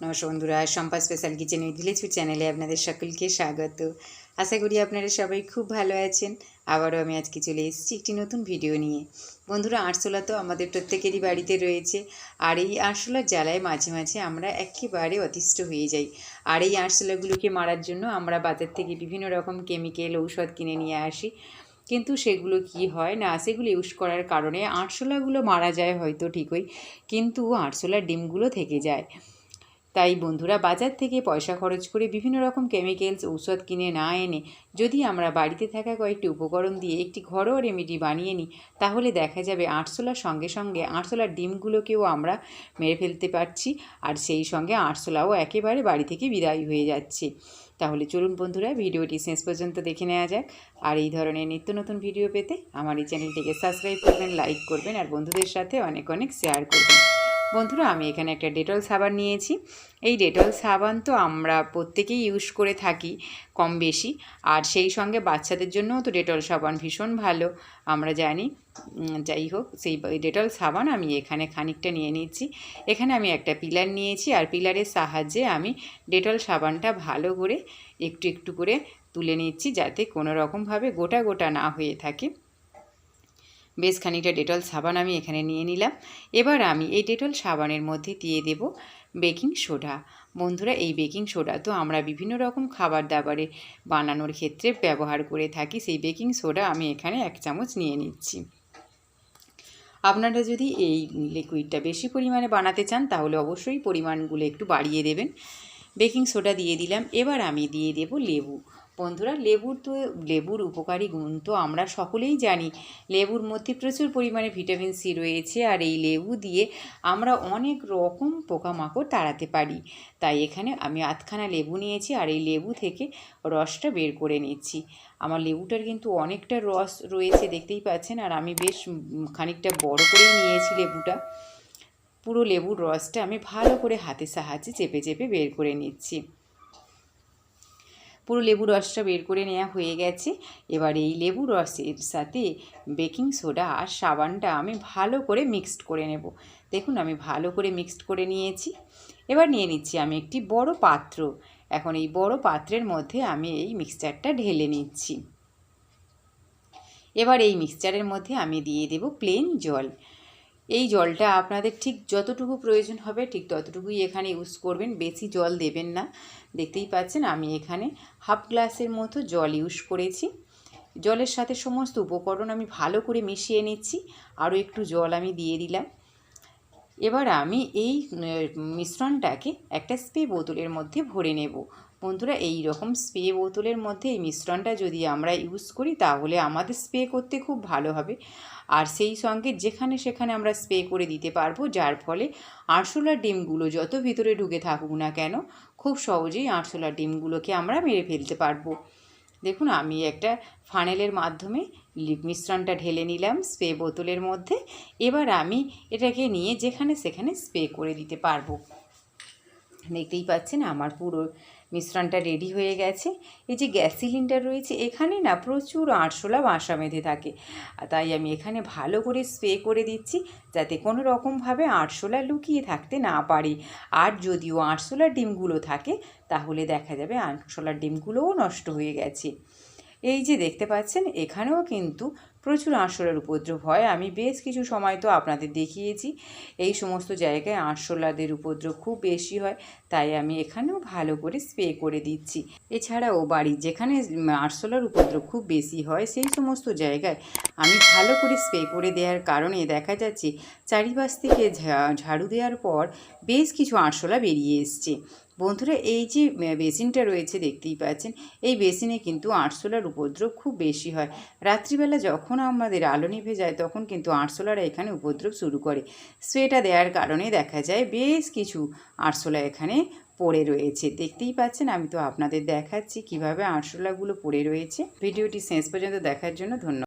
নমস্কার বন্ধুরা Sampa special kitchen with village food চ্যানেলে আপনাদের সকলকে স্বাগত। আশা করি আপনারা সবাই খুব ভালো আছেন। আবারও আমি আজকে চলে এসেছি একটি নতুন ভিডিও নিয়ে। বন্ধুরা, আরশোলা তো আমাদের প্রত্যেকেরই বাড়িতে রয়েছে। আর এই আরশোলার জ্বালায় মাঝে মাঝে আমরা একেবারে অতিষ্ঠ হয়ে যাই। আর এই আরশোলাগুলোকে মারার জন্য আমরা বাজার থেকে বিভিন্ন রকম কেমিক্যাল ঔষধ কিনে নিয়ে আসি। কিন্তু সেগুলো কি হয় না, সেগুলো ইউজ করার কারণে আরশোলাগুলো মারা যায় হয়তো ঠিকই। কিন্তু আরশোলার ডিমগুলো থেকে যায়। তাই বন্ধুরা বাজার থেকে পয়সা খরচ করে বিভিন্ন রকম কেমিক্যালস ঔষধ কিনে না এনে যদি আমরা বাড়িতে থাকা কয়েকটি উপকরণ দিয়ে একটি ঘরোয়া রেমেডি বানিয়ে নিই, তাহলে দেখা যাবে আরশোলার সঙ্গে সঙ্গে আরশোলার ডিমগুলোকেও আমরা মেরে ফেলতে পারছি আর সেই সঙ্গে আরশোলাও একেবারে বাড়ি থেকে বিদায় হয়ে যাচ্ছে। তাহলে চলুন বন্ধুরা, ভিডিওটি শেষ পর্যন্ত দেখে নেওয়া যাক। আর এই ধরনের নিত্য নতুন ভিডিও পেতে আমার এই চ্যানেলটিকে সাবস্ক্রাইব করবেন লাইক করবেন আর বন্ধুদের সাথে অনেক অনেক শেয়ার করবেন। বন্ধুরা, আমি এখানে একটা ডেটল সাবান নিয়েছি। এই ডেটল সাবান তো আমরা প্রত্যেকেই ইউজ করে থাকি কম বেশি। আর সেই সঙ্গে বাচ্চাদের জন্যও তো ডেটল সাবান ভীষণ ভালো, আমরা জানি। যাই হোক, সেই ডেটল সাবান আমি এখানে খানিকটা নিয়ে নিচ্ছি। এখানে আমি একটা পিলার নিয়েছি, আর পিলারের সাহায্যে আমি ডেটল সাবানটা ভালো করে একটু একটু করে তুলে নিচ্ছি, যাতে কোনো রকমভাবে গোটা গোটা না হয়ে থাকে। বেশ খানিকটা ডেটল সাবান আমি এখানে নিয়ে নিলাম। এবার আমি এই ডেটল সাবানের মধ্যে দিয়ে দেব বেকিং সোডা। বন্ধুরা, এই বেকিং সোডা তো আমরা বিভিন্ন রকম খাবার দাবারে বানানোর ক্ষেত্রে ব্যবহার করে থাকি, সেই বেকিং সোডা আমি এখানে এক চামচ নিয়ে নিচ্ছি। আপনারা যদি এই লিকুইডটা বেশি পরিমাণে বানাতে চান, তাহলে অবশ্যই পরিমাণগুলো একটু বাড়িয়ে দেবেন। বেকিং সোডা দিয়ে দিলাম। এবার আমি দিয়ে দেব লেবু। বন্ধুরা, লেবুর তো, লেবুর উপকারী গুণ তো আমরা সকলেই জানি। লেবুর মধ্যে প্রচুর পরিমাণে ভিটামিন সি রয়েছে আর এই লেবু দিয়ে আমরা অনেক রকম পোকামাকড় তাড়াতে পারি। তাই এখানে আমি আধখানা লেবু নিয়েছি আর এই লেবু থেকে রসটা বের করে নিচ্ছি। আমার লেবুটার কিন্তু অনেকটা রস রয়েছে, দেখতেই পাচ্ছেন। আর আমি বেশ খানিকটা বড় করেই নিয়েছি লেবুটা। পুরো লেবুর রসটা আমি ভালো করে হাতের সাহায্যে চেপে চেপে বের করে নিচ্ছি। পুরো লেবু রসটা বের করে নেওয়া হয়ে গেছে। এবার এই লেবু রসের সাথে বেকিং সোডা আর সাবানটা আমি ভালো করে মিক্সড করে নেব। দেখুন, আমি ভালো করে মিক্সড করে নিয়েছি। এবার নিয়ে নিচ্ছি আমি একটি বড় পাত্র। এখন এই বড় পাত্রের মধ্যে আমি এই মিক্সচারটা ঢেলে নিচ্ছি। এবার এই মিক্সচারের মধ্যে আমি দিয়ে দেব প্লেন জল। এই জলটা আপনাদের ঠিক যতটুকু প্রয়োজন হবে, ঠিক ততটুকুই এখানে ইউজ করবেন। বেশি জল দেবেন না। দেখতেই পাচ্ছেন আমি এখানে হাফ গ্লাসের মতো জল ইউজ করেছি। জলের সাথে সমস্ত উপকরণ আমি ভালো করে মিশিয়ে নিচ্ছি। আরও একটু জল আমি দিয়ে দিলাম। এবার আমি এই মিশ্রণটাকে একটা স্প্রে বোতলের মধ্যে ভরে নেব। বন্ধুরা এই রকম স্প্রে বোতলের মধ্যে এই মিশ্রণটা যদি আমরা ইউজ করি, তাহলে আমাদের স্প্রে করতে খুব ভালো হবে। আর সেই সঙ্গে যেখানে সেখানে আমরা স্প্রে করে দিতে পারব, যার ফলে আরশোলার ডিমগুলো যত ভিতরে ঢুকে থাকুক না কেন, খুব সহজেই আরশোলার ডিমগুলোকে আমরা মেরে ফেলতে পারব। দেখুন, আমি একটা ফানেলের মাধ্যমে মিশ্রণটা ঢেলে নিলাম স্প্রে বোতলের মধ্যে। এবার আমি এটাকে নিয়ে যেখানে সেখানে স্প্রে করে দিতে পারব। দেখতেই পাচ্ছেন আমার পুরো মিশ্রণটা রেডি হয়ে গেছে। এই যে গ্যাস সিলিন্ডার রয়েছে, এখানে না প্রচুর আরশোলা বাসা বেঁধে থাকে। তাই আমি এখানে ভালো করে স্প্রে করে দিচ্ছি যাতে কোনো রকমভাবে আরশোলা লুকিয়ে থাকতে না পারে। আর যদিও আরশোলার ডিমগুলো থাকে, তাহলে দেখা যাবে আরশোলার ডিমগুলোও নষ্ট হয়ে গেছে। এই যে দেখতে পাচ্ছেন, এখানেও কিন্তু প্রচুর আরশোলার উপদ্রব হয়। আমি বেশ কিছু সময় তো আপনাদের দেখিয়েছি। এই সমস্ত জায়গায় আরশোলাদের উপদ্রব খুব বেশি হয়, তাই আমি এখানেও ভালো করে স্প্রে করে দিচ্ছি। এছাড়াও বাড়ি যেখানে আরশোলার উপদ্রব খুব বেশি হয়, সেই সমস্ত জায়গায় আমি ভালো করে স্প্রে করে দেওয়ার কারণে দেখা যাচ্ছে, চারিপাশ থেকে ঝাড়ু দেওয়ার পর বেশ কিছু আরশোলা বেরিয়ে এসছে। বন্ধুরা, এই যে বেসিনটা রয়েছে, দেখতেই পাচ্ছেন, এই বেসিনে কিন্তু আরশোলার উপদ্রব খুব বেশি হয়। রাত্রিবেলা যখন আমাদের আলো নিভে যায়, তখন কিন্তু আরশোলারা এখানে উপদ্রব শুরু করে। স্প্রেটা দেওয়ার কারণে দেখা যায় বেশ কিছু আরশোলা এখানে পড়ে রয়েছে। দেখতেই পাচ্ছেন, আমি তো আপনাদের দেখাচ্ছি কীভাবে আরশোলাগুলো পড়ে রয়েছে। ভিডিওটি শেষ পর্যন্ত দেখার জন্য ধন্যবাদ।